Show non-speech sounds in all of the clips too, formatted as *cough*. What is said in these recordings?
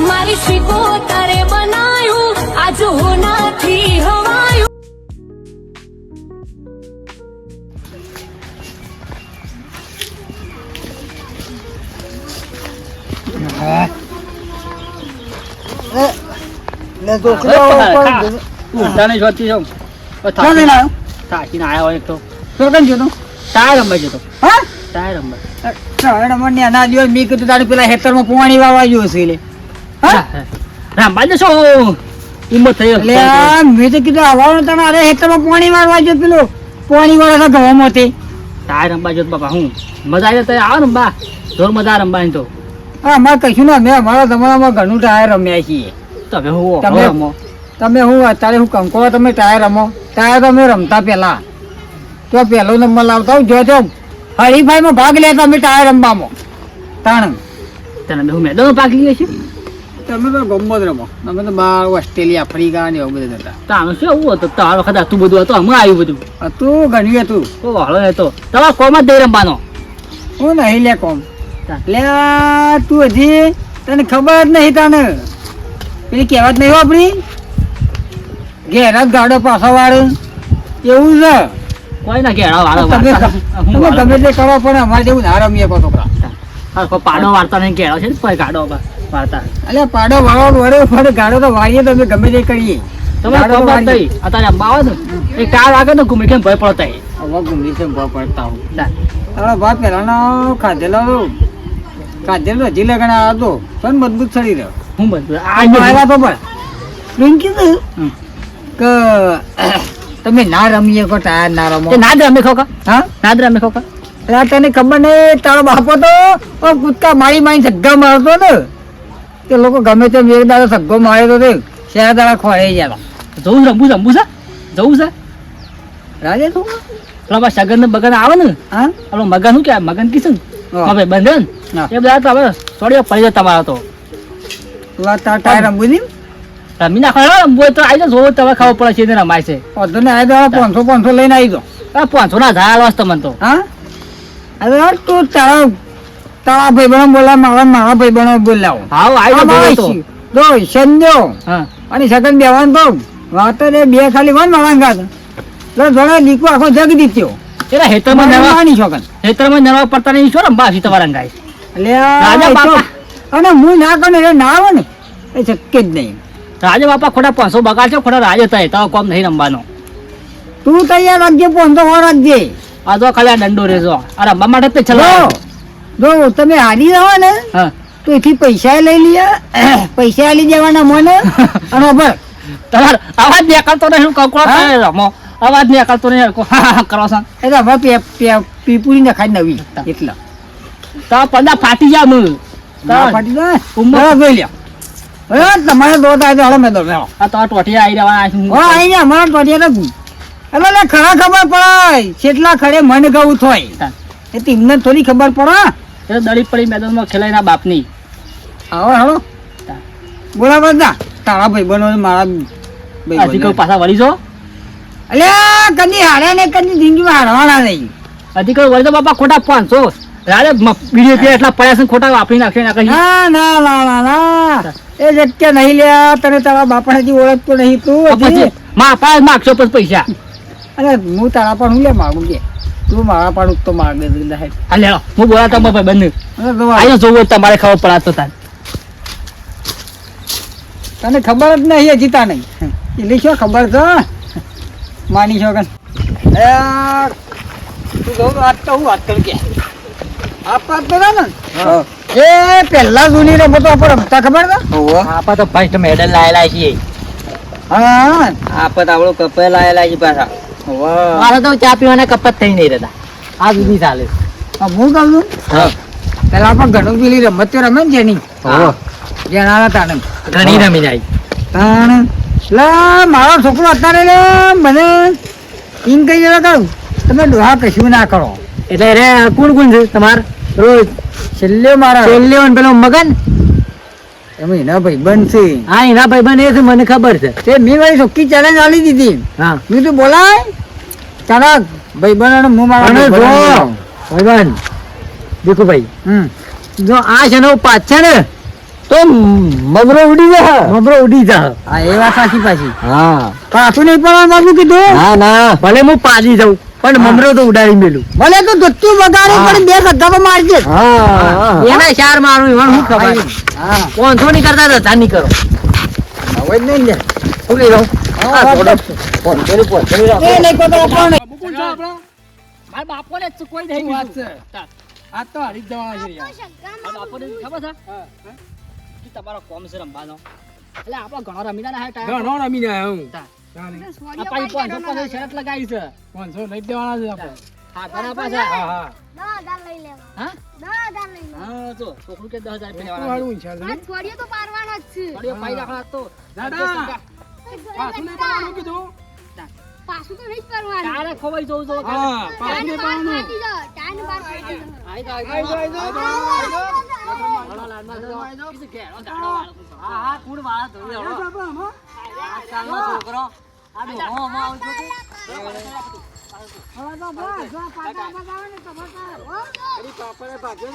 મારી શીખો તારે બનાયું આજ નથી હવાયું ને છોકરીઓ પણ ઊંઘતા નહીં જોતી છું. ઓ ક્યાં લઈને આવ્યો? થાકીને આવ્યો હોય તો તો કેમ જોતો? ટાયર રમવા જતો હા? ટાયર રમવા ત્રણ નંબરની અના દિવસ મેં કીધું તારે પેલા હેતરમાં પોણી વાવવા ગયો છે લે. હા? રમવા જશો ઉંમર થઈ એટલે મેં તો કીધું આવવાનું તમે. અરે હેતરમાં પાણી મારવા જો પેલું. પાણી વાળો ગવામાં ટાયર રમવા જતો બાપા હું. મજા આવે તો આવો બા. જોર મજા રમવાની તો. હા અમારે કહીશું ને મેં અમારા તમારામાં ઘણું ટાયર રમ્યા છીએ. તમે હું તમે- રમો. તમે હું? અત્યારે હું કંકોળો તમે ટાયર રમો. ટાયર તમે રમતા પહેલા. તો પહેલો નંબર લાવતા હું જો જો હરીફાઈમાં ભાગ લેતા અમે ટાયર રમવામાં. તાણ. તને હું મેદાનમાં ભાગ લઈએ છીએ? તમે તો ગમો જ રમો. તમે તો બહાર ઓસ્ટ્રેલિયા આફ્રિકા ને એવું બધું જતા. તો શું એવું હતું? તાર વખત હતું બધું હતું હમણાં આવ્યું બધું. હતું હતું. તો વાળો હતો તમારે કોમ જ દઈ રમવાનો? હું નહીં લે કોમ. લે તું હજી તને ખબર જ નહીં તને. પેલી કહેવત નહીં વાપરી ઘેરા જ ગાડો પાછો વાળું. એવું છે? કોઈ ના ઘેરા વાળો તમે. તમે તે કરો પણ અમારે જેવું ના રમીએ છોકરા. પાડો વાળતા નહીં ઘેરો છે ને કોઈ ગાડો વા- વાળતા અલે પાડો વાળો વરે પડે ગાડો તો વાળીએ તો અમે ગમે તે કરીએ. તમે તો ખબર. નહીં અત્યારે અંબા આવે ને એક વાગે ને ઘૂમી કેમ ભય પડતા. હવે ઘૂમી કેમ ભય પડતા હું ના. તારો બાપ પહેલાનો ખાધેલો ખાધેલો હજી આવ્યો હતો પણ મજબૂત ચડી રહ્યો. હું મજબૂત? આવ્યા તો પણ. મેં કીધું. કે *clears throat* તમે ના રમીએ કો ટાયર ના રમો. ના જ રમે ખોકા હા? ના જ રમે ખોકા એટલે તને ખબર નહીં તારો બાપો તો ઓ કૂદકા મારી મારી જગ્ગા મારતો ને. તે લોકો ગમે તે એક દાડો સગ્ગો મારે તો તે શહેર દાડા ખોવાઈ ગયા જવું છે રમવું છે રમવું છે? જવું છે? રાજે તું? પેલા સગન બગન આવે ને? હા? પેલો મગન શું કહેવાય? મગન કિશન. હવે બંધન? એ બધા તો હવે સોડિયો પડી જાય તમારો તો. રમવું નહીં? રમી નાખો. રમવું તો આવી જાવ તમે ખબર પડે છે રમાય છે. વધુ ને આવી પાંચસો પાંચસો લઈને આવી આ પાંચસો ના વાસ તમને તો. હા? તું તારા તારા ભાઈ બોલા મારા મારા ભાઈ બહેનો બોલાવો. હાવ આવી જાઓ તો. સંજો. હા. અને સગન બેવાન તો વાતો રે બે ખાલી વન મારા ગાત એટલે જોડે દીકરો આખો જગ દીત્યો એના હેતરમાં નવા માની છોકન હેતરમાં નવા પડતા નહીં રમવા હશે તમારા ગાય. એટલે રાજા તો- બાપા. અને હું ના કરું એ ના આવે ને એ શક્ય જ નહીં. રાજે બાપા ખોટા પાંચસો બગાડ છે ખોટા રાજા થાય તો કોમ નહીં રમવાનો. તું તૈયાર રાખજે પોંધો હો રાખજે. આ તો ખાલી આ દંડો રેજો આ રમવા માટે તે ચલાવો. જો તમે હારી રહો ને તો એથી પૈસા લઈ લઈએ *coughs* પૈસા આલી જવાના મને. *laughs* અને બસ તમારે અવાજ નહીં ને હું? થાય રમો. અવાજ નહીં હરખો. હા હા કરો છો. એટલે હવે પે- પે- પીપુરી નખાય નવી એટલે. તો પંદા ફાટી મું. ના ફાટી જાય ઉંમર- લ્યો. હવે તમારે દોત આવે તો હળો મેં લેવો. આ તો ટોટિયા આવી જવાના આવી જાય અમારા ટોટિયા નથી એટલે ખરા ખબર પડે. કેટલા ખડે મન ગવું થાય. એ તેમને થોડી ખબર પડે એ દળી પડી મેદાનમાં ખેલાય ના બાપની. આવો હળો હા. બોલા બધા તારા ભાઈ બનો મારા હજી કોઈ પાછા વળી જો? અલ્યા કદી હારે ને કદી જિંદગીમાં હારવાના નહીં. હજી કોઈ વળી તો બાપા ખોટા પાંચસો. રાડે બીડી પીએ એટલા પડ્યા છે ખોટા વાપરી નાખે નાખે ના ના ના ના ના. એ જગ્યા નહીં લ્યા તને તારા બાપા હજી ઓળખતો નહીં તું પછી. માં આપા માગશો પછી પૈસા. અરે હું તારા પણ હું લે માગું કે? તું મારા પણ તો માગ દે દે હા. લે હું બોલાતા ભાઈ બંને. અરે તો આ- અહીંયા જોવું તમારે ખબર પડાતો તાર. તને ખબર જ નહીં જીતા નહીં. એટલે શું ખબર તો માની છો કન એ તું કહું વાત તો હું વાત કરું કે? આ તો ના? ને એ પહેલા જૂની રમતો આપણે રમતા ખબર છે? આપા તો ફર્સ્ટ મેડલ લાયેલા છીએ. હા. આપા તો આવડો કપ લાયેલા છે પાછા. મારે તો ચા પીવાના કપ જ થઈ નહીં રહેતા. આ સુધી ચાલે હું કહું છું? હા. પેલા પણ ઘણું પેલી રમત તો રમે ને જેની. જેના તાણે. ઘણી રમી જાય. તાણ. લા મારો છોકરો અત્યારે લે મને એમ કહી દેવા કહું તમે ડોહા કશું ના કરો. એટલે રે કોણ કોણ છે તમાર? રોજ. છેલ્લે મારા. છેલ્લે પેલો મગન? એમ એના ભાઈ છે. હા એના ભાઈ એ છે મને ખબર છે. તે મેં મારી ચોખ્ખી ચેલેન્જ આલી દીધી. હા. મેં તું બોલાય. ચાલો ભાઈ બનો હું મારા જો! ભાઈબંધ દેખો ભાઈ હમ. જો આ છે ને પાંચ છે ને તો મમરો ઉડી જા મમરો ઉડી જા આ એ વાત સાચી પાછી. હા. પાછું નહીં પડવાનું બાપુ કીધું? ના ના. ભલે હું પાજી જાઉં પણ મમરો તો ઉડાડી મેલું. ભલે તો દત્તુ વગાડે પણ બે સદ્ધા તો મારજે. હા એના ચાર મારું એમાં શું ખબર? હા. પોંચો નહીં કરતા ચાર નહીં કરો હવે જ નહીં ને. શું રહો. હા, આ થોડો બસ. કરી ની કરી રાખો. એ નહીં કરતો પણ મારા બાપોને જ કોઈ નહીં વાત છે? આ તો હારી જવાના છે યાર. મારા બાપોને ખબર છે? કે તમારો કોમ છે રમવાનો. એટલે આપણે ઘણો રમી ના હે ઘણો રમીને આવ્યો હું. તા. તાણે. પાંચસો શરત લગાવી છે. પાંચસો લઈ દેવાના છે આપણે. હા ઘણા પાછા. હા, હા. હા? હા જો છોકરું કે દસ હજાર એટલું રૂપિયા સારું હિસાબ છોડીઓ તો પારવાનો જ છે. થોડીઓ પાઈ રાખવા તો દાદા, પાછું નહીં પડવાનું કીધું. પાછું તો નહીં જ તારે ખોવાઈ જવું જો હા, પાછું નહીં પડવાનું. ટાઈમ બાર ફાટી જાય આઈ દો આઈ આઈ તો આઈ દો આઈ દો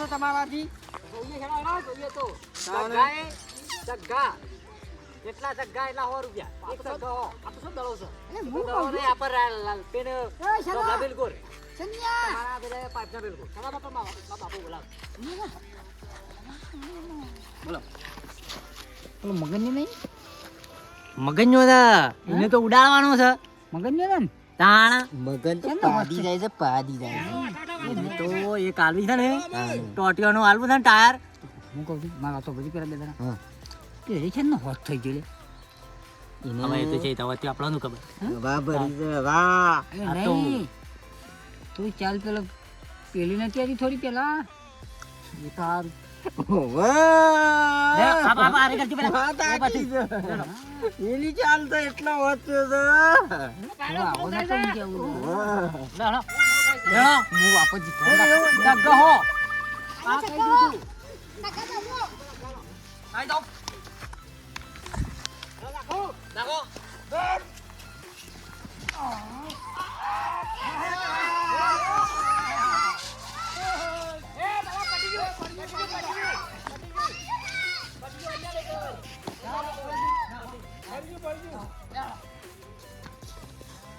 તમારાથી. જોઈએ હેડો, હેડો, જોઈએ તો. જગ્ગા. કેટલા જગ્ગા એટલા સો રૂપિયા એક હો. આ તો શું દડો છે? દડો નહીં, આ પર રા- લાલ પેન, બિલકુલ. બિલકુલ. તમારા બાપા મા- મા બાપુ બોલાવો. બોલો. પેલો મગનની નહીં? મગજનો હતા એને તો ઉડાડવાનો છે મગનની ને? તાણ મગન તો પાડી જાય છે પાડી જાય છે તો એક આલવી છે ને ટોટીઓનો આલવું છે ને ટાયર હું કહું છું, મારા તો બધી પેલા બે હા. તે રે છે ને હોત થઈ ગયો લે. હવે એ તો છે તો હવે આપણને ખબર તો- નહીં. તું ચાલ પેલો પેલી થોડી પેલા એ તો કરતી પેલા. એ પછી. હવે આવો ના તો નહીં કેવું. લે, હેડો. હેડો.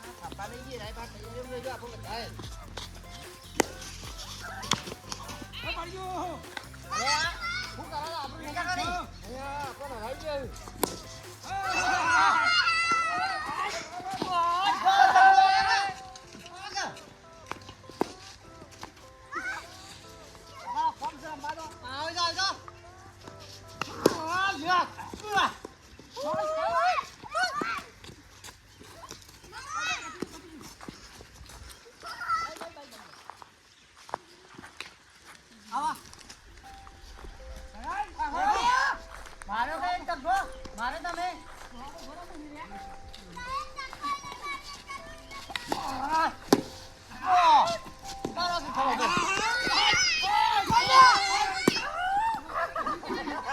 હું વાપસ જીતો.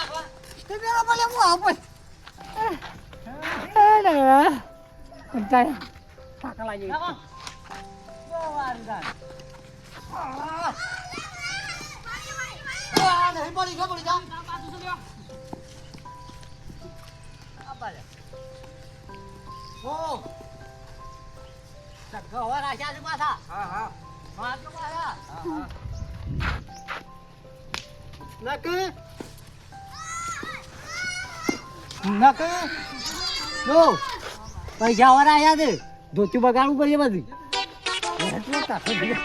આ કઈ દીધું. આઈ જાઓ. નાખો, નાખો. તે પેલો ભલે હું આવું પછી. એ લે. કંટાળ્યા. થાક લાગી. પૈસા વાળા આયા છે. ધોતું બગાડવું પડે બધું. એટલો તાકો ભલે.